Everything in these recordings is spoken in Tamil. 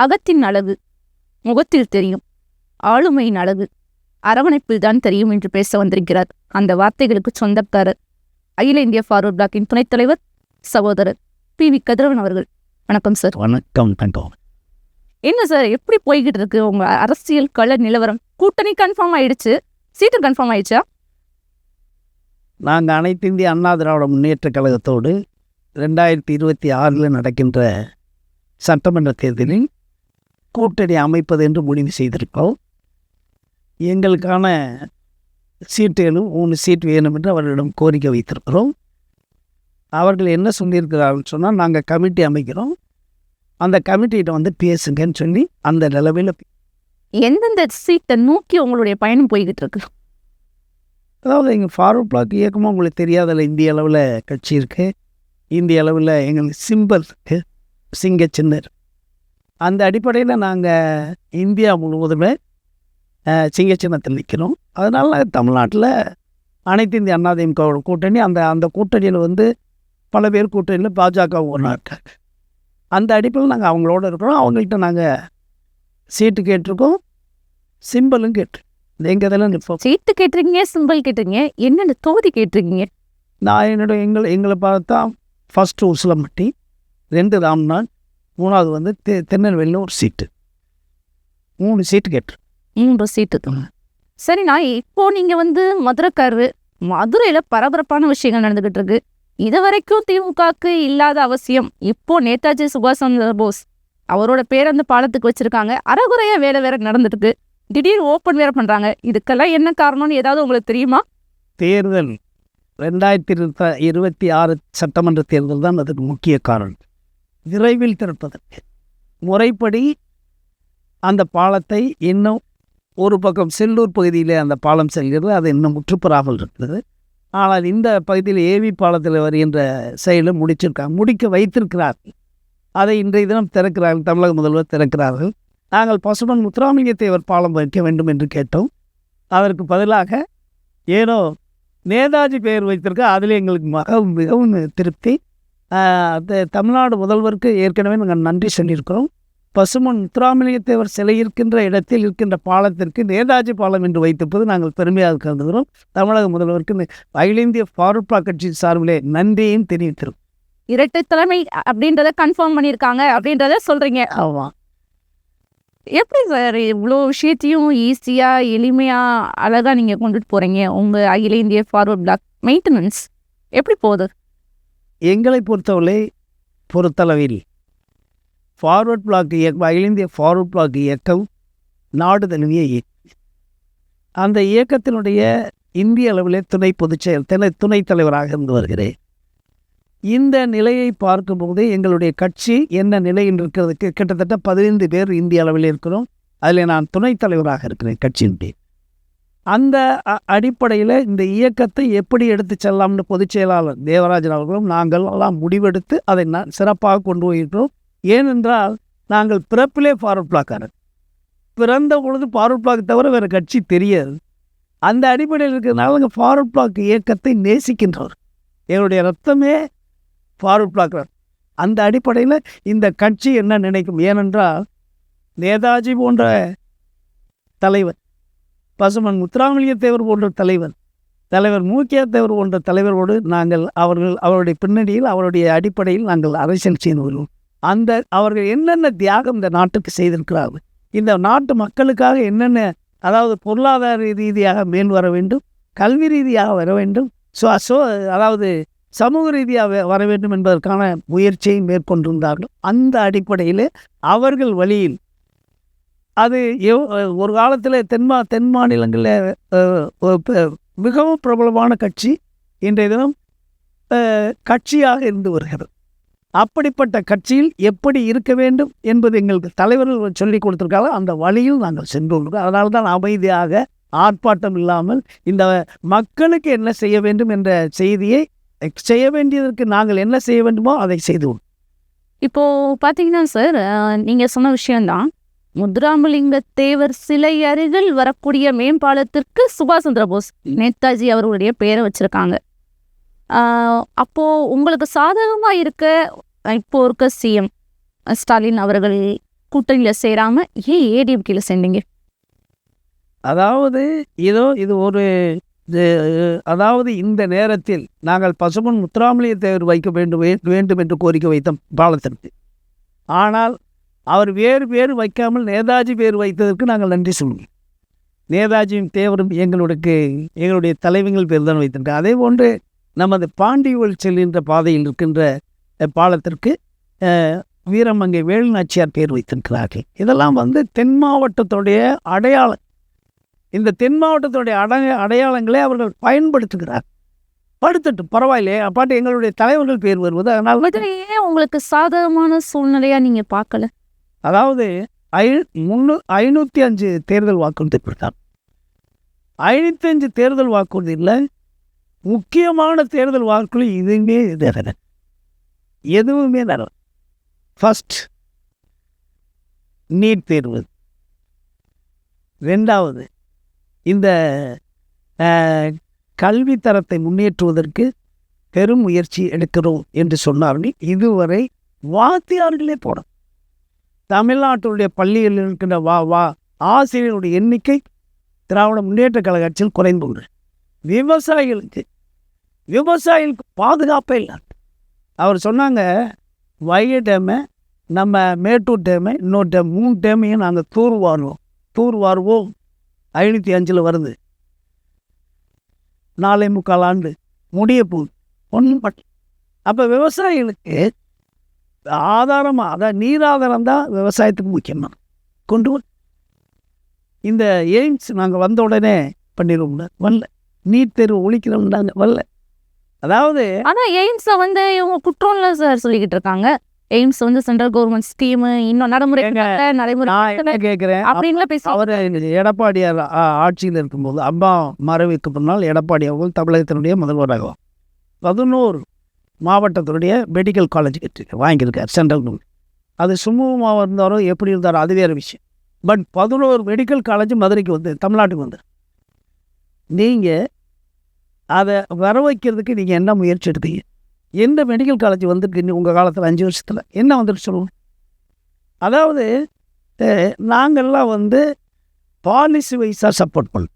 அகத்தின் அழகு. முகத்தில் தெரியும். ஆளுமையின் அழகு. அரவணைப்பில் தான் தெரியும் என்று பேச வந்திருக்கிறார். அந்த வார்த்தைகளுக்கு சொந்தக்காரர். அகில இந்திய ஃபார்வர்ட் பிளாக்கின் துணைத் தலைவர் சகோதரர் பி. வி. கதிரவன் அவர்கள். வணக்கம் சார். வணக்கம் தங்கம் என்ன சார்? எப்படி போய்கிட்டு இருக்கு? உங்க அரசியல் கள நிலவரம்? கூட்டணி கன்ஃபார்ம் ஆயிடுச்சு. சீட்டு கன்ஃபார்ம் ஆயிடுச்சா? நாங்கள் அனைத்து இந்திய அண்ணா திராவிட முன்னேற்ற கழகத்தோடு ரெண்டாயிரத்தி இருபத்தி ஆறில் நடக்கின்ற சட்டமன்ற தேர்தலில் கூட்டணி அமைப்பது என்று முடிவு செய்திருக்கோம் எங்களுக்கான சீட்டுகளும் மூணு சீட் வேணும் என்று அவர்களிடம் கோரிக்கை வைத்திருக்கிறோம். அவர்கள் என்ன சொல்லியிருக்கிறார்கள் சொன்னால் நாங்கள் கமிட்டி அமைக்கிறோம். அந்த கமிட்டிகிட்ட வந்து பேசுங்கன்னு சொல்லி அந்த நிலவில் எந்தெந்த சீட்டை நோக்கி உங்களுடைய பயணம் போய்கிட்டு இருக்கு? அதாவது எங்கள் ஃபார்வர்ட் பிளாக் இயக்கமாக உங்களுக்கு தெரியாதல இந்திய அளவில் கட்சி இருக்குது இந்திய அளவில் எங்களுக்கு சிம்பல் இருக்குது சிங்க சின்னர் அந்த அடிப்படையில் நாங்கள் இந்தியா முழுவதுமே சிங்க சின்னத்தில் நிற்கிறோம் அதனால் தமிழ்நாட்டில் அனைத்து இந்திய அண்ணா திமுகவோட கூட்டணி அந்த அந்த கூட்டணியில் வந்து பல பேர் கூட்டணியில் பாஜக ஒன்றா இருக்காங்க. அந்த அடிப்படையில் நாங்கள் அவங்களோட இருக்கிறோம். அவங்கள்ட்ட நாங்கள் சீட்டு கேட்டிருக்கோம். சிம்பலும் கேட்டு எங்கள் இதில் நிற்போம் சீட்டு கேட்டிருக்கீங்க சிம்பிள் கேட்டிருக்கீங்க என்னென்ன தொகுதி கேட்டிருக்கீங்க? நான் என்னோட எங்களை எங்களை பார்த்தா ஃபஸ்ட்டு உசிலம்பட்டி ரெண்டு ராம்நாத் மூணாவது வந்து தெ திருநெல்வேலியில் ஒரு சீட்டு. மூணு சீட்டு கேட்டு மூன்று சீட்டு. சரிண்ணா இப்போ நீங்க வந்து மதுரைக்காரரு மதுரையில பரபரப்பான விஷயங்கள் நடந்துகிட்டு இருக்கு இது வரைக்கும் திமுகக்கு இல்லாத அவசியம் இப்போ நேதாஜி சுபாஷ் சந்திர போஸ் அவரோட பேர் அந்த பாலத்துக்கு வச்சிருக்காங்க. அறகுறையா வேலை வேற நடந்துட்டு இருக்கு திடீர் ஓப்பன் வேற பண்றாங்க. இதுக்கெல்லாம் என்ன காரணம்னு ஏதாவது உங்களுக்கு தெரியுமா? தேர்தல் ரெண்டாயிரத்தி இருபத்தி இருபத்தி ஆறு சட்டமன்ற தேர்தல் தான் அதுக்கு முக்கிய காரணம். விரைவில் திறப்பதற்கு. முறைப்படி அந்த பாலத்தை இன்னும் ஒரு பக்கம் செல்லூர் பகுதியிலே அந்த பாலம் செல்கிறது அது இன்னும் முற்றுப்பெறாமல் இருக்கிறது. ஆனால் இந்த பகுதியில் ஏவி பாலத்தில் வருகின்ற செயலை முடிச்சிருக்காங்க முடிக்க வைத்திருக்கிறார்கள். அதை இன்றைய தினம் திறக்கிறார்கள் தமிழக முதல்வர் திறக்கிறார்கள். நாங்கள் பசுமன் முத்துராமலிங்க தேவர் பாலம் வைக்க வேண்டும் என்று கேட்டோம். அதற்கு பதிலாக ஏனோ நேதாஜி பெயர் வைத்திருக்க அதில் எங்களுக்கு மிகவும் மிகவும் திருப்தி. தமிழ்நாடு முதல்வருக்கு ஏற்கனவே நாங்கள் நன்றி சொல்லியிருக்கிறோம் பசுமன் முத்துராமலிங்கத்தேவர் சிலை இருக்கின்ற இடத்தில் இருக்கின்ற பாலத்திற்கு நேதாஜி பாலம் என்று வைத்திருப்பது நாங்கள் பெருமையாக கருதுகிறோம். தமிழக முதல்வருக்கு அகில இந்திய ஃபார்வர்ட் பிளாக் கட்சி சார்பிலே நன்றியையும் தெரிவித்திருக்கிறோம் இரட்டை தலைமை அப்படின்றத கன்ஃபார்ம் பண்ணியிருக்காங்க அப்படின்றத சொல்றீங்க. ஆமாம் எப்படி சார் இவ்வளோ விஷயத்தையும் ஈஸியா எளிமையா அழகா நீங்க கொண்டுட்டு போறீங்க? உங்க அகில இந்திய ஃபார்வர்ட் பிளாக் மெயின்டெனன்ஸ் எப்படி போகுது? எங்களை பொறுத்தவரை பொறுத்தளவில் ஃபார்வர்ட் பிளாக் இயக்கம் அகில இந்திய ஃபார்வர்ட் பிளாக் இயக்கம் நாடு தழுவிய இயக்கம். அந்த இயக்கத்தினுடைய இந்திய அளவிலே துணை பொதுச் செயல் துணை துணைத் தலைவராக இருந்து வருகிறேன். இந்த நிலையை பார்க்கும்போது எங்களுடைய கட்சி என்ன நிலையில் இருக்கிறதுக்கு கிட்டத்தட்ட பதினைந்து பேர் இந்திய அளவில் இருக்கிறோம். அதில் நான் துணைத் தலைவராக இருக்கிறேன் கட்சியினுடைய. அந்த அடிப்படையில் இந்த இயக்கத்தை எப்படி எடுத்து செல்லலாம்னு பொதுச் செயலாளர் தேவராஜன் அவர்களும் நாங்கள் எல்லாம் முடிவெடுத்து அதை நான் சிறப்பாக கொண்டு போயிருக்கிறோம். ஏனென்றால் நாங்கள் பிறப்பிலே ஃபார்வர்ட் பிளாக்காரர் பிறந்த பொழுது ஃபார்வர்ட் பிளாக் தவிர வேறு கட்சி தெரியாது. அந்த அடிப்படையில் இருக்கிறதுனால நாங்கள் ஃபார்வர்ட் பிளாக் இயக்கத்தை நேசிக்கின்றவர் எங்களுடைய ரத்தமே ஃபார்வர்ட் பிளாக்கர் அந்த அடிப்படையில் இந்த கட்சி என்ன நினைக்கும்? ஏனென்றால் நேதாஜி போன்ற தலைவர் பசுமன் முத்துராமலிங்க தேவர் போன்ற தலைவர் தலைவர் மூக்கிய தேவர் போன்ற தலைவரோடு நாங்கள் அவர்கள் அவருடைய பின்னணியில் அவருடைய அடிப்படையில் நாங்கள் அரசியல் செய்து வருவோம். அந்த அவர்கள் என்னென்ன தியாகம் இந்த நாட்டுக்கு செய்திருக்கிறார்கள்? இந்த நாட்டு மக்களுக்காக என்னென்ன அதாவது பொருளாதார ரீதியாக மேல் வர வேண்டும் கல்வி ரீதியாக வர வேண்டும் ஸோ ஸோ அதாவது சமூக ரீதியாக வ- வர வேண்டும் என்பதற்கான முயற்சியை மேற்கொண்டிருந்தார்கள். அந்த அடிப்படையில் அவர்கள் வழியில் அது எவ் ஒரு காலத்தில் தென்மா தென் மாநிலங்களில் மிகவும் பிரபலமான கட்சி இன்றைய தினம் கட்சியாக இருந்து வருகிறது. அப்படிப்பட்ட கட்சியில் எப்படி இருக்க வேண்டும் என்பது எங்களுக்கு தலைவர்கள் சொல்லிக் கொடுத்துருக்காங்க அந்த வழியில் நாங்கள் சென்றுள்ளோம் அதனால தான் அமைதியாக ஆர்ப்பாட்டம் இல்லாமல் இந்த மக்களுக்கு என்ன செய்ய வேண்டும் என்ற செய்தியை செய்ய வேண்டியதற்கு நாங்கள் என்ன செய்ய வேண்டுமோ அதை செய்துவோம் இப்போது பார்த்தீங்கன்னா சார் நீங்கள் சொன்ன விஷயந்தான் முத்துராமலிங்க தேவர் சிலை அருகில் வரக்கூடிய மேம்பாலத்திற்கு சுபாஷ் சந்திர போஸ் நேதாஜி அவர்களுடைய பெயரை வச்சுருக்காங்க. அப்போது உங்களுக்கு சாதகமாக இருக்க இப்போது இப்போ இருக்க சிஎம் ஸ்டாலின் அவர்கள் கூட்டணியில் சேராமல் ஏன் ஏடிஎம்கேல சேர்ந்தீங்க? அதாவது இதோ இது ஒரு இது, அதாவது இந்த நேரத்தில் நாங்கள் பசுமன் முத்துராமலிங்க தேவர் வைக்க வேண்டும் வேண்டும் என்று கோரிக்கை வைத்த பாலத்திற்கு. ஆனால் அவர் வேறு பேர் வைக்காமல் நேதாஜி பேர் வைத்ததற்கு நாங்கள் நன்றி சொல்லுவோம். நேதாஜியும் தேவரும் எங்களுக்கு எங்களுடைய தலைவங்கள் பேர் தான் வைத்திருக்காங்க அதே போன்று நமது பாண்டியூர் செல்கின்ற பாதையில் இருக்கின்ற பாலத்திற்கு வீரமங்கை வேலுநாச்சியார் பேர் வைத்திருக்கிறார்கள். இதெல்லாம் வந்து தென் மாவட்டத்துடைய அடையாளம். இந்த தென் மாவட்டத்துடைய அடைய அடையாளங்களை அவர்கள் பயன்படுத்துகிறார். படுத்துட்டு பரவாயில்லையே அப்பாட்டு எங்களுடைய தலைவர்கள் பேர் வருவது அதனால் ஏன் உங்களுக்கு சாதகமான சூழ்நிலையாக நீங்கள் பார்க்கல. அதாவது ஐ முன்னூ ஐநூற்றி அஞ்சு தேர்தல் வாக்குறுதி கொடுத்தார் ஐநூற்றி அஞ்சு தேர்தல் வாக்குறுதியில் முக்கியமான தேர்தல் வாக்குறுதி இதுவுமே தரல எதுவுமே தரல ஃபஸ்ட் நீட் தேர்வு. ரெண்டாவது இந்த கல்வி தரத்தை முன்னேற்றுவதற்கு பெரும் முயற்சி எடுக்கிறோம் என்று சொன்னார்கள். இதுவரை வாத்தியார்களே போட தமிழ்நாட்டுடைய பள்ளியில் இருக்கின்ற வா வா ஆசிரியர்களுடைய எண்ணிக்கை திராவிட முன்னேற்ற கழக ஆட்சியில் குறைந்துள்ளது விவசாயிகளுக்கு விவசாயிகளுக்கு பாதுகாப்பே இல்லை அவர் சொன்னாங்க வைகை டேமு நம்ம மேட்டூர் டேமு இன்னொரு டேம் மூணு டேமையும் நாங்கள் தூர் வாருவோம் தூர் வாருவோம். ஐநூற்றி அஞ்சில் வருது. நாலே முக்கால் ஆண்டு முடிய போகுது. ஒன்றும் பட் அப்போ விவசாயிகளுக்கு ஆதாரமாக அதான் நீராதாரம் தான் விவசாயத்துக்கு முக்கியமாக கொண்டு இந்த எய்ம்ஸ் நாங்கள் வந்த உடனே பண்ணிடுவோம்ல வரல. நீட் தேர்வு ஒழிக்கிறோம்னாங்க வரல. அதாவது ஆனா எய்ம்ஸ வந்து இவங்க குற்றம்ல சார் சொல்லிக்கிட்டு இருக்காங்க. எய்ம்ஸ் வந்து சென்ட்ரல் கவர்மெண்ட் ஸ்கீம் இன்னும் நடைமுறை நடைமுறை கேட்குறேன் அப்படின்ல பேச அவர் எடப்பாடியார் ஆட்சியில் இருக்கும்போது அம்மா மறைவுக்கு பின்னால் எடப்பாடி அவர்கள் தமிழகத்தினுடைய முதல்வராக பதினோரு மாவட்டத்தினுடைய மெடிக்கல் காலேஜ் வாங்கியிருக்கார் சென்ட்ரல் நூல் அது சுமூகமாக இருந்தாரோ எப்படி இருந்தாரோ அது வேறு விஷயம். பட் பதினோரு மெடிக்கல் காலேஜ் மதுரைக்கு வந்து தமிழ்நாட்டுக்கு வந்து நீங்கள் அதை வர வைக்கிறதுக்கு நீங்கள் என்ன முயற்சி எடுத்தீங்க? எந்த மெடிக்கல் காலேஜ் வந்திருக்கு உங்கள் காலத்தில் அஞ்சு வருஷத்தில்? என்ன வந்துட்டு சொல்லுங்கள் அதாவது நாங்கள்லாம் வந்து பாலிசி வைஸாக சப்போர்ட் பண்ணோம்.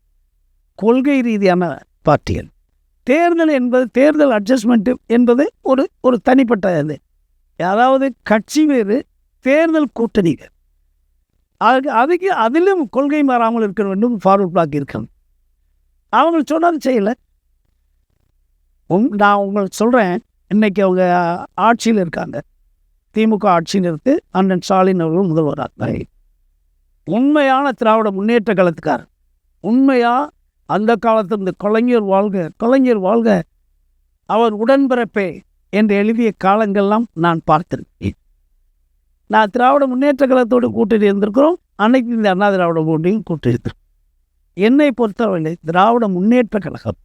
கொள்கை ரீதியான பார்ட்டிகள். தேர்தல் என்பது தேர்தல் அட்ஜஸ்ட்மெண்ட் என்பது ஒரு ஒரு தனிப்பட்ட இது. அதாவது கட்சி வேறு தேர்தல் கூட்டணி அதுக்கு அதுக்கு அதிலும் கொள்கை மாறாமல் இருக்க வேண்டும் ஃபார்வர்ட் பிளாக் இருக்கணும் அவங்க சொன்னது செய்யலை. உங் நான் உங்களுக்கு சொல்கிறேன் இன்னைக்கு அவங்க ஆட்சியில் இருக்காங்க. திமுக ஆட்சியில் இருக்கு அண்ணன் ஸ்டாலின் அவர்கள் முதல்வராக உண்மையான திராவிட முன்னேற்ற கழகத்துக்காரர். உண்மையா அந்த காலத்தில் இந்த கலைஞர் வாழ்க கலைஞர் வாழ்க. அவர் உடன்பிறப்பே என்று எழுதிய காலங்கள்லாம் நான் பார்த்திருக்கேன். நான் திராவிட முன்னேற்ற கழகத்தோடு கூட்டணி இருந்திருக்கிறோம். அன்னைக்கு இந்த அண்ணா திராவிட போட்டியும் கூட்டியிருக்கிறோம் என்னை பொறுத்தவரை திராவிட முன்னேற்ற கழகம்.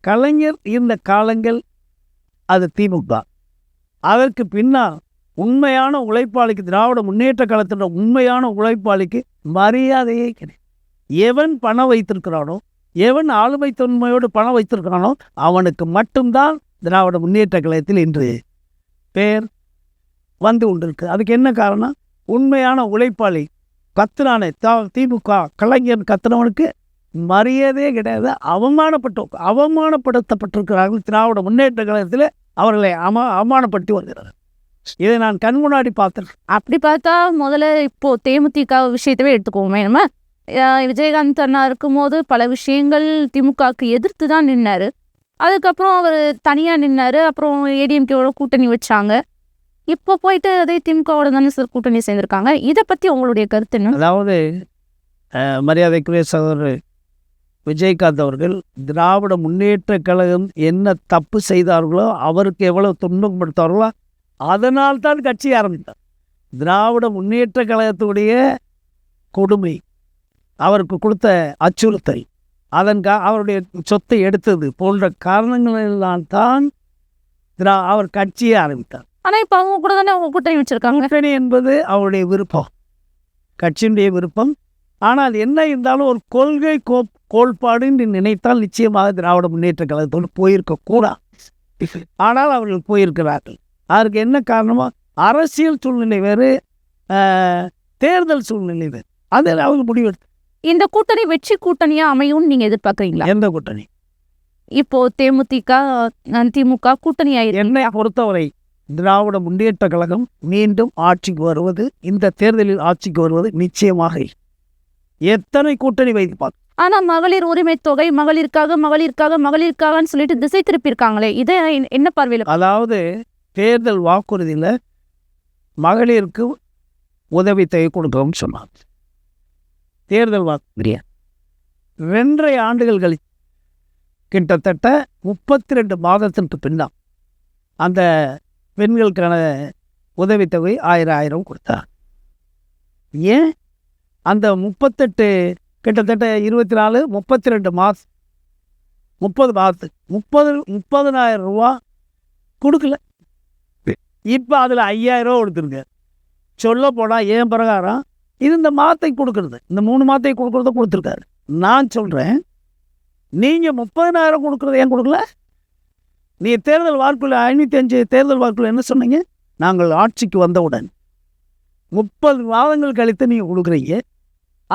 கலைஞர் இருந்த காலங்கள் அது திமுக. அதற்கு பின்னால் உண்மையான உழைப்பாளிக்கு திராவிட முன்னேற்ற காலத்தில் உண்மையான உழைப்பாளிக்கு மரியாதையே கிடைக்கும் எவன் பணம் வைத்திருக்கிறானோ எவன் ஆளுமை தொன்மையோடு பணம் வைத்திருக்கிறானோ அவனுக்கு மட்டும்தான் திராவிட முன்னேற்ற கழகத்தில் இன்று பேர் வந்து கொண்டிருக்கு. அதுக்கு என்ன காரணம்? உண்மையான உழைப்பாளி கத்துனானே த திமுக கலைஞர் கத்துனவனுக்கு மரியாதையே கிடையாது. அவமானப்பட்டோம் அவமானப்படுத்தப்பட்டிருக்கிறார்கள் திராவிட முன்னேற்ற கழகத்தில். அவர்களை அமா அவமானப்படுத்தி வருகிறார்கள் இதை நான் கண் முன்னாடி பார்த்திருக்கேன் அப்படி பார்த்தா முதல்ல இப்போ தேமுதிக விஷயத்தவே எடுத்துக்கோமே நம்ம. விஜயகாந்த் அண்ணா இருக்கும்போது பல விஷயங்கள் திமுகவுக்கு எதிர்த்து தான் நின்னார். அதுக்கப்புறம் அவர் தனியாக நின்னார். அப்புறம் ஏடிஎம்கேவோட கூட்டணி வச்சாங்க. இப்போ போயிட்டு அதே திமுகவோட தானே சார் கூட்டணி சேர்ந்திருக்காங்க. இதை பற்றி உங்களுடைய கருத்து என்ன? அதாவது அஹ், மரியாதைக்குரிய சகோதரர் விஜயகாந்த் அவர்கள் திராவிட முன்னேற்ற கழகம் என்ன தப்பு செய்தார்களோ அவருக்கு எவ்வளவு துன்பம் கொடுத்தார்களோ அதனால் தான் கட்சி ஆரம்பித்தார். திராவிட முன்னேற்ற கழகத்துடைய கொடுமை. அவருக்கு கொடுத்த அச்சுறுத்தல். அதன் கா அவருடைய சொத்தை எடுத்தது போன்ற காரணங்களினால் தான் திரா அவர் கட்சியை ஆரம்பித்தார். ஆனால் இப்போ அவங்க கூட தானே அவங்க கூட்டணி வச்சிருக்காங்க? கூட்டணி என்பது அவருடைய விருப்பம். கட்சியினுடைய விருப்பம். ஆனால் என்ன இருந்தாலும் ஒரு கொள்கை கோ கோட்பாடு என்று நினைத்தால் நிச்சயமாக திராவிட முன்னேற்ற கழகத்தோடு போயிருக்க கூடாது. ஆனால் அவர்கள் போயிருக்கிறார்கள். அதற்கு என்ன காரணமோ அரசியல் சூழ்நிலை வேறு தேர்தல் சூழ்நிலை இது அது அவங்க முடிவெடுத்து இந்த கூட்டணி வெற்றி கூட்டணியா அமையும்னு நீங்க எதிர்பார்க்கறீங்களா? எந்த கூட்டணி? இப்போ தேமுதிக திமுக கூட்டணி என்னை பொறுத்தவரை திராவிட முன்னேற்ற கழகம் மீண்டும் ஆட்சிக்கு வருவது இந்த தேர்தலில் ஆட்சிக்கு வருவது நிச்சயமாக. எத்தனை கூட்டணி வைத்து பார்க்க ஆனா மகளிர் உரிமை தொகை மகளிருக்காக மகளிருக்காக மகளிருக்காகன்னு சொல்லிட்டு திசை திருப்பியிருக்காங்களே இதை என்ன- பார்வையில அதாவது தேர்தல் வாக்குறுதியில் மகளிருக்கு உதவித்தொகை கொடுக்குறோம்னு சொன்னாங்க. தேர்தல் வாக்குறுதியா ரெண்டரை ஆண்டுகள் கழி கிட்டத்தட்ட முப்பத்தி ரெண்டு மாதத்திற்கு பின்னா அந்த பெண்களுக்கான உதவித்தொகை ஆயிரம் ஆயிரம் கொடுத்தார். ஏன்? அந்த முப்பத்தெட்டு கிட்டத்தட்ட இருபத்தி நாலு முப்பத்தி ரெண்டு மாதம் முப்பது மாதத்துக்கு முப்பது முப்பதனாயிரம் ரூபா கொடுக்கல. இப்போ அதில் ஐயாயிரம் ரூபா கொடுத்துருங்க சொல்ல போனால் ஏன் பிரகாரம் இது இந்த மாத்தை கொடுக்கறது. இந்த மூணு மாத்தை கொடுக்கறத கொடுத்துருக்காரு. நான் சொல்கிறேன் நீங்கள் முப்பதனாயிரம் கொடுக்குறது ஏன் கொடுக்கல? நீ தேர்தல் வாழ்க்கையில் ஐநூற்றி அஞ்சு தேர்தல் வாழ்க்கையில் என்ன சொன்னீங்க? நாங்கள் ஆட்சிக்கு வந்தவுடன் முப்பது மாதங்கள் கழித்து நீங்கள் கொடுக்குறீங்க.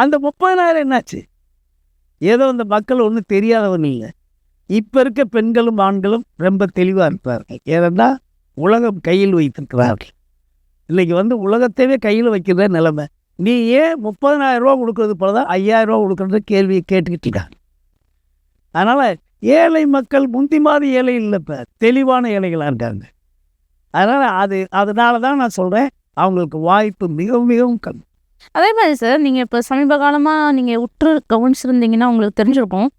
அந்த முப்பதனாயிரம் என்னாச்சு? ஏதோ அந்த மக்கள் ஒன்றும் தெரியாதவன் இல்லை. இப்போ இருக்க பெண்களும் ஆண்களும் ரொம்ப தெளிவாக இருப்பார்கள். ஏன்னா உலகம் கையில் வைத்திருக்கிறார்கள். இன்றைக்கி வந்து உலகத்தையே கையில் வைக்கிற நிலைமை. நீ ஏன் முப்பதனாயிரம் ரூபா கொடுக்கறது போல தான் ஐயாயிரம் ரூபா கொடுக்கறது கேள்வியை இருக்காங்க அதனால் ஏழை மக்கள் முந்தி மாதிரி ஏழை இல்லை இப்போ தெளிவான ஏழைகளாக இருக்காங்க. அதனால் அது அதனால தான் நான் சொல்கிறேன் அவங்களுக்கு வாய்ப்பு மிகவும் மிகவும் கம்மி. அதே மாதிரி சார் நீங்கள் இப்போ சமீப காலமாக நீங்கள் உற்று கவனிச்சிருந்தீங்கன்னா உங்களுக்கு தெரிஞ்சிருக்கும்.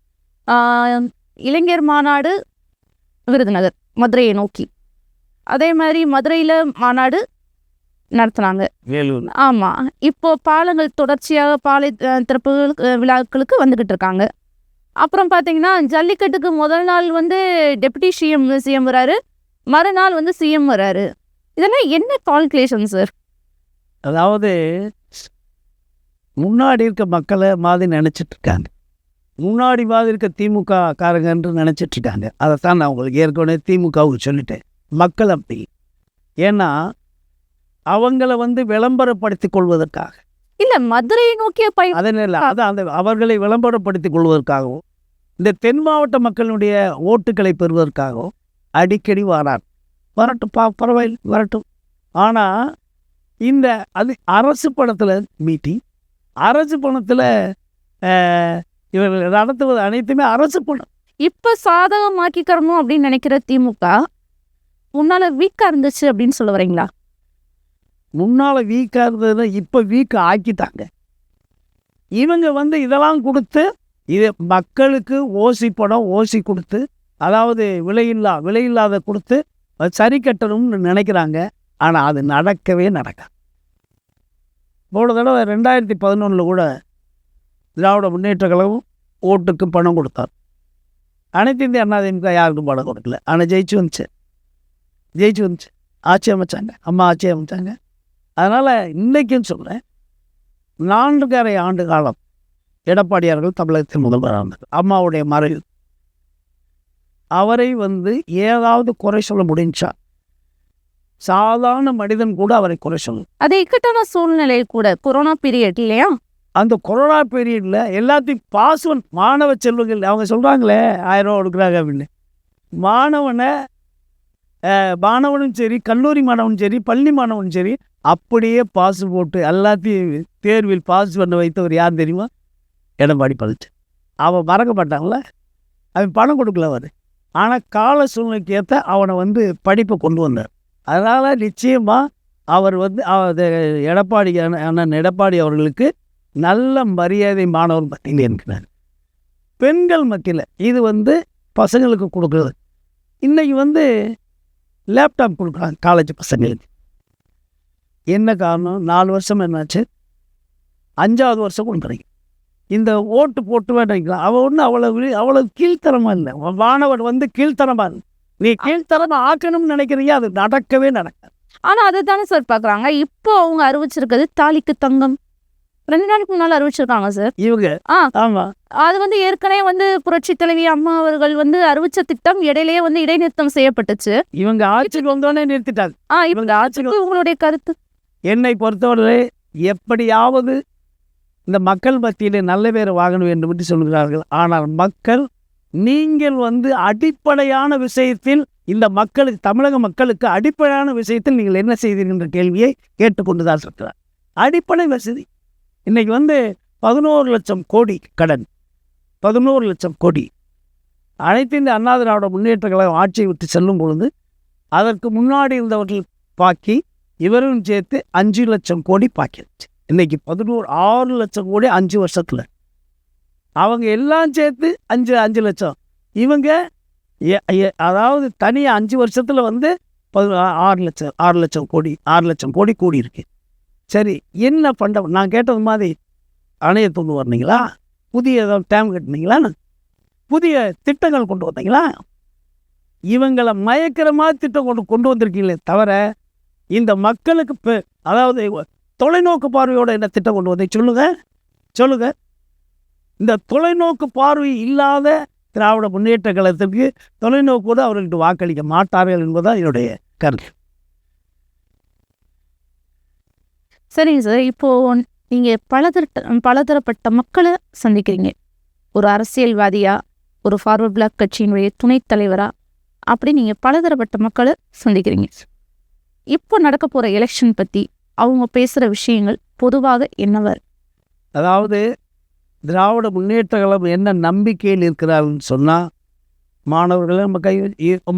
இளைஞர் மாநாடு விருதுநகர் மதுரையை நோக்கி. அதே மாதிரி மதுரையில் மாநாடு நடத்துனாங்க. வேலூர். ஆமாம் இப்போ பாலங்கள் தொடர்ச்சியாக பாலை திறப்பு விழாக்களுக்கு வந்துக்கிட்டு இருக்காங்க. அப்புறம் பார்த்தீங்கன்னா ஜல்லிக்கட்டுக்கு முதல் நாள் வந்து டெப்யூட்டி சிஎம் சிஎம் வராரு. மறுநாள் வந்து சிஎம் வராரு. இதெல்லாம் என்ன கால்குலேஷன் சார் அதாவது முன்னாடி இருக்க மக்களை மாதிரி நினச்சிட்டு இருக்காங்க. முன்னாடி மாதிரி இருக்க திமுக காரங்கன்று நினச்சிட்டு இருக்காங்க. அதைத்தான் நான் உங்களுக்கு ஏற்கனவே திமுகவுக்கு சொல்லிட்டேன். மக்கள் அப்படி. ஏன்னா அவங்கள வந்து விளம்பரப்படுத்திக் கொள்வதற்காக. இல்ல மதுரையை நோக்கிய பயணம் அதனால அதான் அந்த அவர்களை விளம்பரப்படுத்திக் கொள்வதற்காகவும் இந்த தென் மாவட்ட மக்களுடைய ஓட்டுக்களை பெறுவதற்காகவும் அடிக்கடி வரார். வரட்டும் பா பரவாயில்லை வரட்டும். ஆனால் இந்த அது அரசு பணத்தில் மீட்டிங் அரசு பணத்தில் இவர்கள் நடத்துவது அனைத்துமே அரசு பணம். இப்ப சாதகமாக்கிக்கிறணும் அப்படின்னு நினைக்கிற திமுக முன்னால வீக்கா இருந்துச்சு அப்படின்னு சொல்ல வரீங்களா? முன்னால் வீக்காக இருந்ததை இப்போ வீக்கு ஆக்கிட்டாங்க. இவங்க வந்து இதெல்லாம் கொடுத்து இது மக்களுக்கு ஓசி படம் ஓசி கொடுத்து அதாவது விலையில்லா விலையில்லாத கொடுத்து சரி கட்டணும்னு நினைக்கிறாங்க. ஆனால் அது நடக்கவே நடக்காது. போன தடவை ரெண்டாயிரத்தி பதினொன்றில் கூட திராவிட முன்னேற்ற கழகம் ஓட்டுக்கு பணம் கொடுத்தார். அனைத்து இந்திய அண்ணா யாருக்கும் பணம் கொடுக்கல. ஆனால் ஜெயிச்சு வந்துச்சு. ஜெயிச்சு வந்துச்சு. ஆட்சி அமைச்சாங்க. அம்மா ஆட்சி அமைச்சாங்க. அதனால் இன்றைக்கும் சொல்கிறேன் நான்கரை ஆண்டு காலம் எடப்பாடியார்கள் தமிழகத்தில் முதல்வராக இருந்தார் அம்மாவுடைய மறைவு. அவரை வந்து ஏதாவது குறை சொல்ல முடிஞ்சா சாதாரண மனிதன் கூட அவரை குறை சொல்லும் அது இக்கட்டான சூழ்நிலை கூட கொரோனா பீரியட் இல்லையா? அந்த கொரோனா பீரியடில் எல்லாத்தையும் பாஸ்வன் மாணவ செல்வங்கள் அவங்க சொல்கிறாங்களே ஆயிரம் ரூபா கொடுக்குறாங்க அப்படின்னு. மாணவனை மாணவனும் சரி கல்லூரி மாணவனும் சரி பள்ளி மாணவனும் சரி அப்படியே பாஸ் போட்டு எல்லாத்தையும் தேர்வில் பாஸ் பண்ண வைத்தவர் யார் தெரியுமா? எடப்பாடி பழனிச்சாமி. அவன் மறக்க அவன் பணம் கொடுக்கல அவர். ஆனால் கால சூழ்நிலைக்கு ஏற்ற அவனை வந்து படிப்பை கொண்டு வந்தார். அதனால் நிச்சயமாக அவர் வந்து எடப்பாடி அண்ணன் எடப்பாடி அவர்களுக்கு நல்ல மரியாதை மாணவர் மத்தியில் இருக்கிறார். பெண்கள் மத்தியில் இது வந்து பசங்களுக்கு கொடுக்குறது. இன்றைக்கி வந்து லேப்டாப் கொடுக்குறாங்க காலேஜ் பசங்களுக்கு. என்ன காரணம்? நாலு வருஷம் என்னாச்சு? அஞ்சாவது வருஷம் கொடுக்குறீங்க இந்த ஓட்டு போட்டு வேண்டாம். அவன் ஒன்றும் அவ்வளவு அவ்வளவு கீழ்த்தரமாக இல்லை. மாணவன் வந்து கீழ்த்தரமாக இல்லை. நீ கீழ்த்தரமாக ஆக்கணும்னு நினைக்கிறீங்க அது நடக்கவே நடக்காது. ஆனா அதை தானே சார் பாக்குறாங்க. இப்போ அவங்க அறிவிச்சிருக்கிறது தாலிக்கு தங்கம். ரெண்டு நாளைக்கு முன்னால அறிவிச்சிருக்காங்க சார் இவங்க? ஆ. ஆமாம் அது வந்து ஏற்கனவே வந்து புரட்சி தலைவி அம்மா அவர்கள் வந்து அறிவிச்ச திட்டம் இடையிலேயே வந்து இடைநிறுத்தம் செய்யப்பட்டுச்சு. இவங்க ஆட்சிக்கு வந்தோடனே நிறுத்திட்டாங்க. ஆ இவங்க ஆட்சிக்கு உங்களுடைய கருத்து? என்னை பொறுத்தவரை எப்படியாவது இந்த மக்கள் மத்தியிலே நல்ல பேரை வாங்கணும் வேண்டும் என்று சொல்கிறார்கள். ஆனால் மக்கள் நீங்கள் வந்து அடிப்படையான விஷயத்தில் இந்த மக்களுக்கு தமிழக மக்களுக்கு அடிப்படையான விஷயத்தில் நீங்கள் என்ன செய்தீர்கள் என்ற கேள்வியை கேட்டுக்கொண்டு தான் இருக்கிறார். அடிப்படை வசதி. இன்னைக்கு வந்து பதினோரு லட்சம் கோடி கடன். பதினோரு லட்சம் கோடி. அனைத்து இந்த அண்ணா திராவிட முன்னேற்ற கழகம் ஆட்சியை விட்டு செல்லும் பொழுது அதற்கு முன்னாடி இருந்தவர்கள் பாக்கி இவரும் சேர்த்து அஞ்சு லட்சம் கோடி பாக்கெட் இன்னைக்கு பதினோரு ஆறு லட்சம் கோடி அஞ்சு வருஷத்தில். அவங்க எல்லாம் சேர்த்து அஞ்சு அஞ்சு லட்சம். இவங்க அதாவது தனியாக அஞ்சு வருஷத்தில் வந்து பது ஆறு லட்சம் ஆறு லட்சம் கோடி ஆறு லட்சம் கோடி கூடியிருக்கு. சரி என்ன பண்ண நான் கேட்டது மாதிரி அணையை கொண்டு வரீங்களா புதிய ஏதாவது டேம் கட்டினீங்களா? புதிய திட்டங்கள் கொண்டு வந்தீங்களா? இவங்களை மயக்கிற மாதிரி திட்டம் கொண்டு கொண்டு வந்திருக்கீங்களே தவிர இந்த மக்களுக்கு அதாவது தொலைநோக்கு பார்வையோட என்ன திட்டம் கொண்டு வந்தேன் சொல்லுங்க சொல்லுங்க. இந்த தொலைநோக்கு பார்வை இல்லாத திராவிட முன்னேற்ற கழகத்திற்கு தொலைநோக்கோடு அவர்களுக்கு வாக்களிக்க மாட்டார்கள் என்பதுதான் என்னுடைய கருத்து. சரிங்க சார் இப்போது நீங்கள் பலதரட்ட பலதரப்பட்ட மக்களை சந்திக்கிறீங்க. ஒரு அரசியல்வாதியாக ஒரு ஃபார்வர்ட் பிளாக் கட்சியினுடைய துணைத் தலைவராக அப்படி நீங்கள் பலதரப்பட்ட மக்களை சந்திக்கிறீங்க. இப்போ நடக்க போகிற எலெக்ஷன் பற்றி அவங்க பேசுகிற விஷயங்கள் பொதுவாக என்னவர் அதாவது திராவிட முன்னேற்ற கழகம் என்ன நம்பிக்கையில் இருக்கிறார்கள்னு சொன்னால் மாணவர்களை நம்ம கை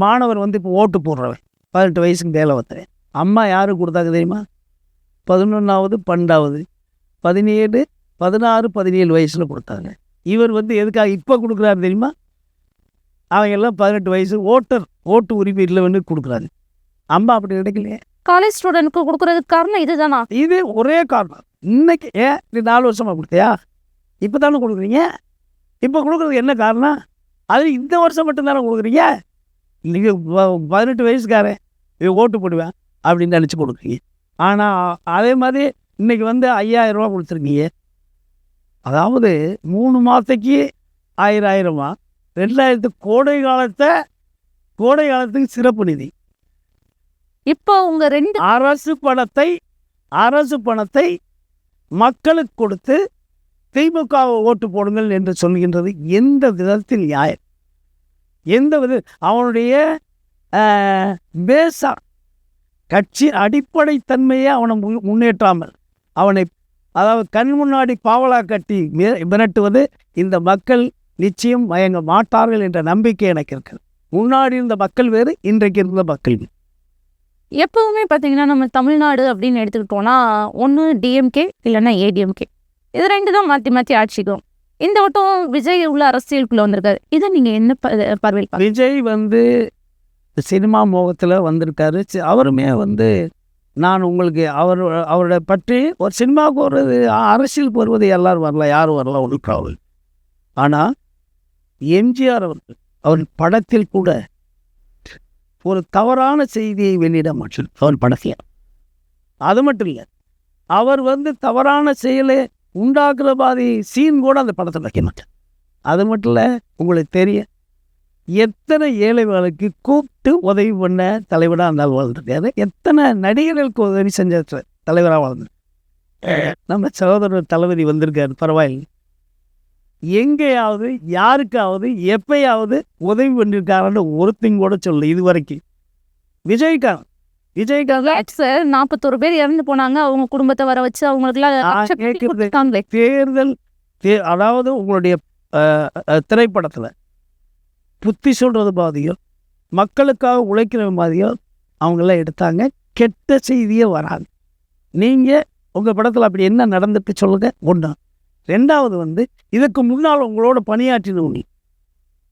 மாணவர் வந்து இப்போ ஓட்டு போடுறவன். பதினெட்டு வயசுக்கு மேலே வந்தேன் அம்மா யாரும் கொடுத்தாங்க தெரியுமா? பதினொன்றாவது பன்னெண்டாவது பதினேழு பதினாறு பதினேழு வயசில் கொடுத்தாங்க. இவர் வந்து எதுக்காக இப்போ கொடுக்குறாரு தெரியுமா? அவங்க எல்லாம் பதினெட்டு வயசு ஓட்டர் ஓட்டு உரிமை இல்லை வந்து கொடுக்குறாரு அம்மா அப்படி கிடைக்கலையே காலேஜ் ஸ்டூடெண்ட்க்கு கொடுக்கறதுக்கு காரணம் இதுதானா? இது ஒரே காரணம். இன்னைக்கு ஏன் இது நாலு வருஷமாக கொடுத்தியா இப்போ தானே கொடுக்குறீங்க? இப்போ கொடுக்குறது என்ன காரணம்? அது இந்த வருஷம் மட்டும்தானே கொடுக்குறீங்க? நீங்கள் பதினெட்டு வயசுக்காரன் இவன் ஓட்டு போடுவேன் அப்படின்னு நினச்சி கொடுக்குறீங்க. ஆனால் அதே மாதிரி இன்னைக்கு வந்து ஐயாயிரம் ரூபா கொடுத்துருக்கீங்க. அதாவது மூணு மாதத்துக்கு ஆயிரம் ஆயிரமா? ரெண்டாயிரத்து கோடை காலத்தை கோடை காலத்துக்கு சிறப்பு நிதி. இப்போ உங்க ரெண்டு அரசு பணத்தை அரசு பணத்தை மக்களுக்கு கொடுத்து திமுக ஓட்டு போடுங்கள் என்று சொல்கின்றது எந்த விதத்தில் நியாயம் எந்த வித அவனுடைய பேசா கட்சி அடிப்படை தன்மையை அவனை மு- முன்னேற்றாமல் அவனை அதாவது கண் முன்னாடி பாவலா கட்டி மிரட்டுவது இந்த மக்கள் நிச்சயம் மயங்க மாட்டார்கள் என்ற நம்பிக்கை எனக்கு இருக்கிறது முன்னாடி இருந்த மக்கள் வேறு இன்றைக்கு இருந்த மக்கள் வேறு. எப்போவுமே பார்த்தீங்கன்னா நம்ம தமிழ்நாடு அப்படின்னு எடுத்துக்கிட்டோம்னா ஒன்று டிஎம்கே இல்லைன்னா ஏடிஎம்கே இது ரெண்டு தான் மாற்றி மாற்றி ஆட்சிக்கும். இந்த வட்டம் விஜய் உள்ள அரசியலுக்குள்ளே வந்திருக்காரு. இதை நீங்கள் என்ன பார்வையில் விஜய் வந்து சினிமா மோகத்தில் வந்திருக்காரு. அவருமே வந்து நான் உங்களுக்கு அவர் அவரோட பற்றி ஒரு சினிமாவுக்கு வருவது அரசியல் வருவது எல்லாரும் வரலாம் யாரும் வரலாம் ஒழுக்காவல் ஆனால் எம்ஜிஆர் அவர்கள் அவர் படத்தில் கூட ஒரு தவறான செய்தியை வெளியிட மாட்டார் அவர் படத்தில் அது மட்டும் இல்லை அவர் வந்து தவறான செயலை உண்டாக்குற மாதிரி சீன் கூட அந்த படத்தில் வைக்க மாட்டார் அது மட்டும் இல்லை உங்களுக்கு தெரியும் எத்தனை ஏழைகளுக்கு கூப்பிட்டு உதவி பண்ண தலைவராக இருந்தால் வாழ்ந்துருக்காரு எத்தனை நடிகர்களுக்கு உதவி செஞ்ச தலைவராக வாழ்ந்து நம்ம சகோதரர் தளபதி வந்திருக்காரு பரவாயில்லை. எங்கேயாவது யாருக்காவது எப்பயாவது உதவி பண்ணியிருக்காருன்னு ஒருத்தங்க கூட சொல்லு இது வரைக்கும் விஜய்காந்த் விஜய்காந்த் சார் நாற்பத்தோரு பேர் இறந்து போனாங்க. அவங்க குடும்பத்தை வர வச்சு அவங்களுக்குலாம். தேர்தல் தே அதாவது உங்களுடைய திரைப்படத்தில் புத்தி சொல்கிறது மாதிரியோ மக்களுக்காக உழைக்கிற மாதிரியோ அவங்கெல்லாம் எடுத்தாங்க. கெட்ட செய்தியே வராது. நீங்கள் உங்கள் படத்தில் அப்படி என்ன நடந்துட்டு சொல்லுங்க. ஒன்றா ரெண்டாவது வந்து இதுக்கு முன்னால் உங்களோட பணியாற்றினவங்க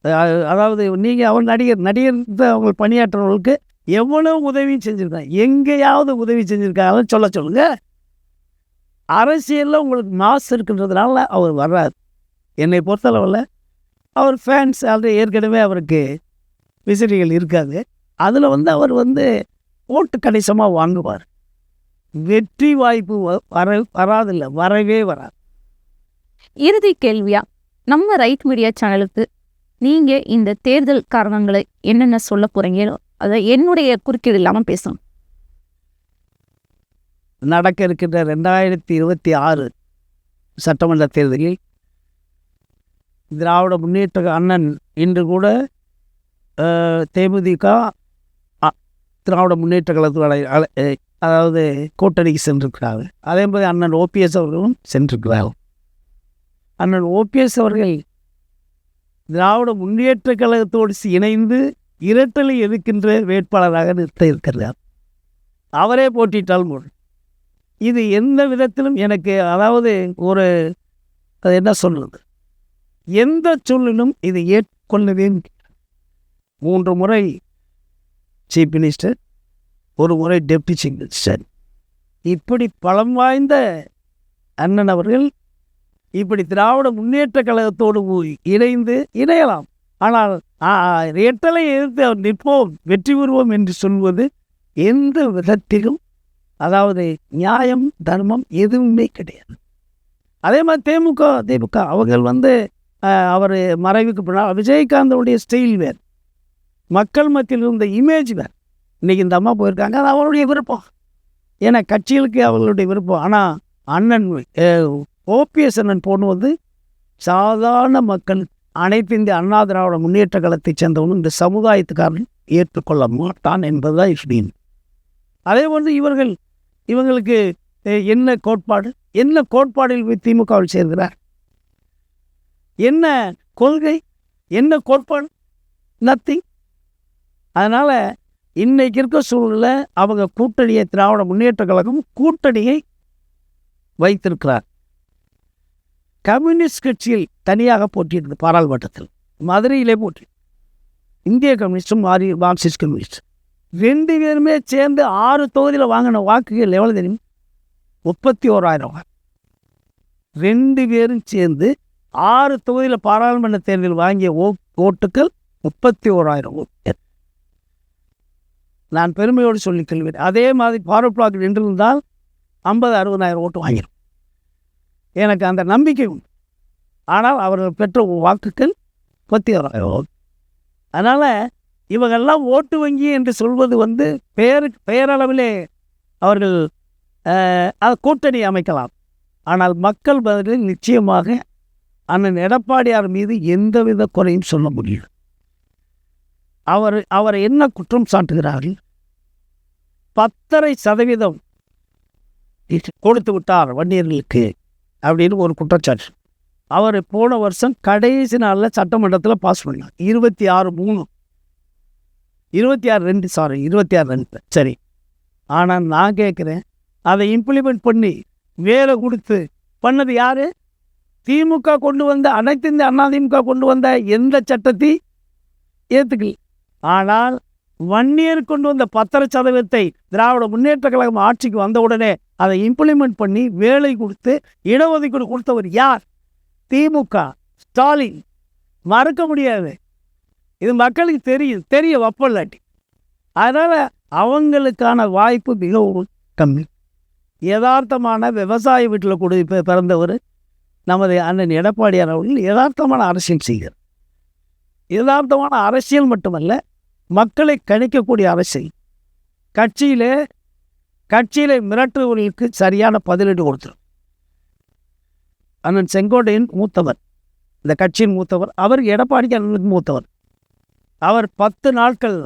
அஹ் அதாவது நீங்கள் அவர் நடிகர் நடிகர் அவங்க பணியாற்றுறவங்களுக்கு எவ்வளோ உதவியும் செஞ்சுருக்காங்க எங்கேயாவது உதவி செஞ்சுருக்காங்கன்னு சொல்ல சொல்லுங்கள் அரசியலில் உங்களுக்கு மாசு இருக்கின்றதுனால அவர் வர்றார். என்னை பொறுத்தளவில் அவர் ஃபேன்ஸ் ஆல்ரெடி ஏற்கனவே அவருக்கு விசிறிகள் இருக்காது. அதில் வந்து அவர் வந்து ஓட்டு கணிசமாக வாங்குவார். வெற்றி வாய்ப்பு வ- வர வராதில்லை வரவே வராது. இறுதி கேள்வியா? நம்ம ரைட் மீடியா சேனலுக்கு நீங்க இந்த தேர்தல் காரணங்களை என்னென்ன சொல்ல போறீங்களோ அதை என்னுடைய குறுக்கீடு இல்லாமல் பேசணும். நடக்க இருக்கின்ற ரெண்டாயிரத்தி இருபத்தி ஆறு சட்டமன்ற தேர்தலில் திராவிட முன்னேற்ற அண்ணன் இன்று கூட தேமுதிக அ- திராவிட முன்னேற்ற கழகத்தோட அதாவது கூட்டணிக்கு சென்றிருக்கிறார்கள் அதே மாதிரி அண்ணன் ஓபிஎஸ் அவர்களும் சென்றிருக்கிறார்கள். அண்ணன் ஓபிஎஸ் அவர்கள் திராவிட முன்னேற்ற கழகத்தோடு இணைந்து இரட்டலை எதிர்க்கின்ற வேட்பாளராக நிறுத்த இருக்கிறார். அவரே போட்டிட்டால் போதும் இது எந்த விதத்திலும் எனக்கு அதாவது ஒரு அது என்ன சொல்லுது எந்த சொல்லிலும் இதை ஏற்றுக்கொள்ளவே மூன்று முறை சீஃப் மினிஸ்டர் ஒரு முறை டெப்டி சீஃப் மினிஸ்டர். இப்படி பலம் வாய்ந்த அண்ணன் அவர்கள் இப்படி திராவிட முன்னேற்ற கழகத்தோடு போய் இணைந்து இணையலாம். ஆனால் எட்டலை எதிர்த்து அவர் நிற்போம் வெற்றி பெறுவோம் என்று சொல்வது எந்த விதத்திலும் அதாவது நியாயம் தர்மம் எதுவுமே கிடையாது. அதே மாதிரி தேமுக திமுக அவர்கள் வந்து அவர் மறைவுக்கு பின்னால் விஜயகாந்தனுடைய ஸ்டைல் வேர் மக்கள் மத்தியில் இருந்த இமேஜ் வேர் இன்னைக்கு இந்த அம்மா போயிருக்காங்க அது அவருடைய விருப்பம். ஏன்னா கட்சிகளுக்கு அவர்களுடைய விருப்பம். ஆனால் அண்ணன் ஓபிஎஸ் அண்ணன் பொண்ணு வந்து சாதாரண மக்கள் அனைத்து இந்திய அண்ணா திராவிட முன்னேற்ற கழகத்தைச் சேர்ந்தவனும் இந்த சமுதாயத்துக்காரன் ஏற்றுக்கொள்ள மாட்டான் என்பதுதான் இப்படின்னு அதே போன்று இவர்கள் இவங்களுக்கு என்ன கோட்பாடு? என்ன கோட்பாடில் போய் திமுகவில் சேர்கிறார்? என்ன கொள்கை? என்ன கோட்பாடு? நத்திங் அதனால் இன்னைக்கு இருக்க சூழலில் அவங்க கூட்டணியை திராவிட முன்னேற்ற கழகம் கூட்டணியை வைத்திருக்கிறார். கம்யூனிஸ்ட் கட்சியில் தனியாக போட்டியிட்டது பாராளுமன்றத்தில். மதுரையிலே போட்டி. இந்திய கம்யூனிஸ்டும் மாரி மார்க்சிஸ்ட் கம்யூனிஸ்ட். ரெண்டு பேருமே சேர்ந்து ஆறு தொகுதியில் வாங்கின வாக்குகள் எவ்வளோ தெரியும்? முப்பத்தி ஓராயிரம் ரெண்டு பேரும் சேர்ந்து ஆறு தொகுதியில் பாராளுமன்ற தேர்தலில் வாங்கிய ஓ ஓட்டுக்கள் முப்பத்தி ஓராயிரம் ஓட்டு நான் பெருமையோடு சொல்லிக் கொள்வேன் அதே மாதிரி ஃபாரூக் பிளாக் நின்றிருந்தால் ஐம்பது அறுபதாயிரம் ஓட்டு வாங்கிடும் எனக்கு அந்த நம்பிக்கை உண்டு. ஆனால் அவர்கள் பெற்ற வாக்குகள் ஓட்டு அதனால் இவங்கெல்லாம் ஓட்டு வங்கி என்று சொல்வது வந்து பெயருக்கு பெயரளவிலே அவர்கள் கூட்டணி அமைக்கலாம். ஆனால் மக்கள் பதிலில் நிச்சயமாக அண்ணன் எடப்பாடியார் மீது எந்தவித குறையும் சொல்ல முடியும் அவர் அவர் என்ன குற்றம் சாட்டுகிறார்கள்? பத்தரை சதவீதம் கொடுத்து விட்டார் வன்னியர்களுக்கு. அப்படின்னு ஒரு குற்றச்சாட்டு. அவர் போன வருஷம் கடைசி நாளில் சட்டமன்றத்தில் பாஸ் பண்ணார். இருபத்தி ஆறு மூணு. இருபத்தி ஆறு ரெண்டு சாரி இருபத்தி ஆறு ரெண்டு. சரி. ஆனால் நான் கேட்குறேன் அதை இம்ப்ளிமெண்ட் பண்ணி வேலை கொடுத்து பண்ணது யாரு? திமுக கொண்டு வந்த அனைத்து இந்த அண்ணா திமுக கொண்டு வந்த எந்த சட்டத்தை ஏற்றுக்கல ஆனால் வன்னியர் கொண்டு வந்த பத்தரை சதவீதத்தை திராவிட முன்னேற்ற கழகம் ஆட்சிக்கு வந்த உடனே அதை இம்ப்ளிமெண்ட் பண்ணி வேலை கொடுத்து இடஒதுக்கீடு கொடுத்தவர் யார்? திமுக ஸ்டாலின். மறக்க முடியாது. இது மக்களுக்கு தெரியும் தெரிய வப்பல்லாட்டி அதனால் அவங்களுக்கான வாய்ப்பு மிகவும் கம்மி. யதார்த்தமான விவசாய வீட்டில் கொடு பிறந்தவர் நமது அண்ணன் எடப்பாடியார் அவர்கள் யதார்த்தமான அரசியல் செய்கிறார். யதார்த்தமான அரசியல் மட்டுமல்ல மக்களை கணிக்கக்கூடிய அரசியல். கட்சியிலே கட்சியில் மிரட்டுவர்களுக்கு சரியான பதிலீடு கொடுத்துரும். அண்ணன் செங்கோட்டையின் மூத்தவர். இந்த கட்சியின் மூத்தவர். அவர் எடப்பாடிக்கு அண்ணனுக்கு மூத்தவர். அவர் பத்து நாட்கள்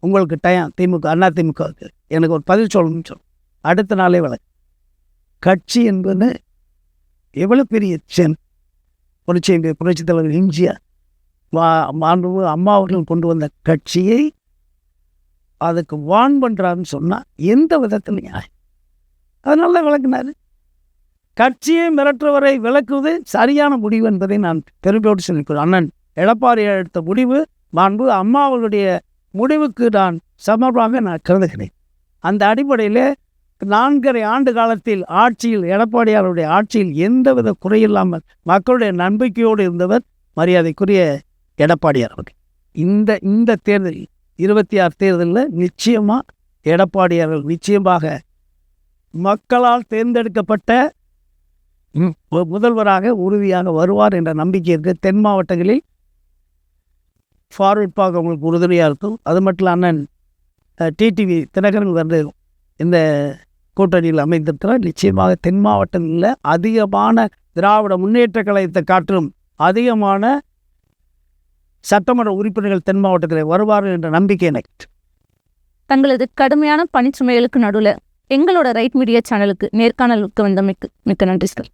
உங்களுக்கு டயம் திமுக அண்ணா திமுகவுக்கு எனக்கு ஒரு பதில் சொல்லணும்னு சொல். அடுத்த நாளே வழக்கு கட்சி என்பது எவ்வளோ பெரிய சென். புரட்சி புரட்சித் தலைவர் எம்ஜிஆர் மா மாண்பு அம்மா கொண்டு வந்த கட்சியை அதுக்கு வான் பண்ணுறாருன்னு சொன்னால் எந்த விதத்தில் நியாயம். அதனால தான் விளக்குனாரு. கட்சியை மிரட்டுறவரை விளக்குவது சரியான முடிவு என்பதை நான் பெருமையோடு சொல்லிக்கிறேன். அண்ணன் எடப்பாடி எடுத்த முடிவு மாண்பு அம்மா அவர்களுடைய முடிவுக்கு நான் சமர்ப்பாக நான் கருதுகிறேன். அந்த அடிப்படையில் நான்கரை ஆண்டு காலத்தில் ஆட்சியில் எடப்பாடியாருடைய ஆட்சியில் எந்தவித குறையில்லாமல் மக்களுடைய நம்பிக்கையோடு இருந்தவர் மரியாதைக்குரிய எடப்பாடியார் அவர்கள். இந்த இந்த தேர்தலில் இருபத்தி ஆறு தேர்தலில் நிச்சயமாக எடப்பாடியார்கள் நிச்சயமாக மக்களால் தேர்ந்தெடுக்கப்பட்ட முதல்வராக உறுதியாக வருவார் என்ற நம்பிக்கை இருக்கு. தென் மாவட்டங்களில் ஃபார்வர்ட் பார்க்க உங்களுக்கு உறுதுணையாக இருக்கும். அது மட்டும் அண்ணன் டிடிவி தினகரன் வந்து இந்த கூட்டணியில் அமைந்திருக்கிறார். நிச்சயமாக தென் மாவட்டங்களில் அதிகமான திராவிட முன்னேற்ற கழகத்தை காட்டிலும் அதிகமான சட்டமன்ற உறுப்பினர்கள் தென் மாவட்டத்தில் வருவார்கள் என்ற நம்பிக்கை எனக்கு. தங்களது கடுமையான பணிச்சுமைகளுக்கு நடுவில் எங்களோட ரைட் மீடியா சேனலுக்கு நேர்காணலுக்கு வந்தமைக்கு மிக்க நன்றி சார்.